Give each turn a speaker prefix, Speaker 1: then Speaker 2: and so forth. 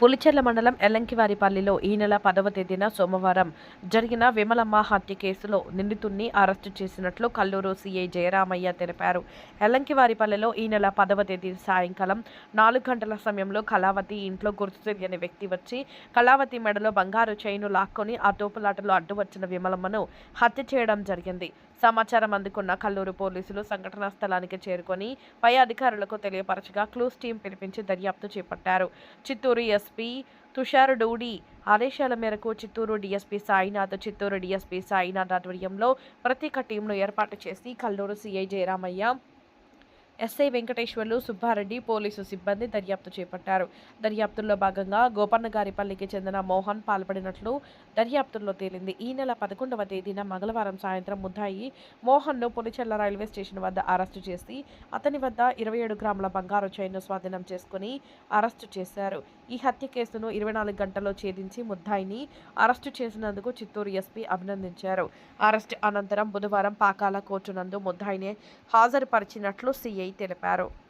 Speaker 1: పులిచెర్ల మండలం ఎల్లంకివారిపల్లిలో ఈ నెల పదవ తేదీన సోమవారం జరిగిన విమలమ్మ హత్య కేసులో నిందితుడిని అరెస్టు చేసినట్లు కల్లూరు సీఐ జయరామయ్య తెలిపారు. ఎల్లంకివారిపల్లిలో ఈ నెల పదవ తేదీ సాయంకాలం నాలుగు గంటల సమయంలో కళావతి ఇంట్లో గుర్తు తెలియని వ్యక్తి వచ్చి కళావతి మెడలో బంగారు చైను లాక్కొని ఆ తోపులాటలో అడ్డు వచ్చిన విమలమ్మను హత్య చేయడం జరిగింది. సమాచారం అందుకున్న కల్లూరు పోలీసులు సంఘటనా స్థలానికి చేరుకొని పై అధికారులకు తెలియపరచగా క్లూస్ టీం పిలిపించి దర్యాప్తు చేపట్టారు. చిత్తూరు ఎస్పీ తుషార్ డూడి ఆదేశాల మేరకు చిత్తూరు డీఎస్పీ సాయినాథ్ చిత్తూరు డీఎస్పీ సాయినాథ్ ఆధ్వర్యంలో ప్రత్యేక టీంను ఏర్పాటు చేసి Kalluru CI Jayaramaiah SI Venkateswarlu Subbareddy police సిబ్బంది దర్యాప్తు చేపట్టారు. దర్యాప్తుల్లో భాగంగా గోపన్నగారిపల్లికి చెందిన మోహన్ పాల్పడినట్లు దర్యాప్తుల్లో తేలింది. ఈ నెల పదకొండవ తేదీన మంగళవారం సాయంత్రం ముద్దాయి మోహన్ను పులిచెర్ల రైల్వే స్టేషన్ వద్ద అరెస్టు చేసి అతని వద్ద ఇరవై ఏడు గ్రాముల బంగారు చైన్ను స్వాధీనం చేసుకుని అరెస్టు చేశారు. ఈ హత్య కేసును ఇరవై నాలుగు గంటల్లో ఛేదించి ముద్దాయిని అరెస్టు చేసినందుకు చిత్తూరు ఎస్పీ అభినందించారు. అరెస్ట్ అనంతరం బుధవారం పాకాల కోర్టు నందు ముద్దాయిని హాజరుపరిచినట్లు సీఐ తెలిపారు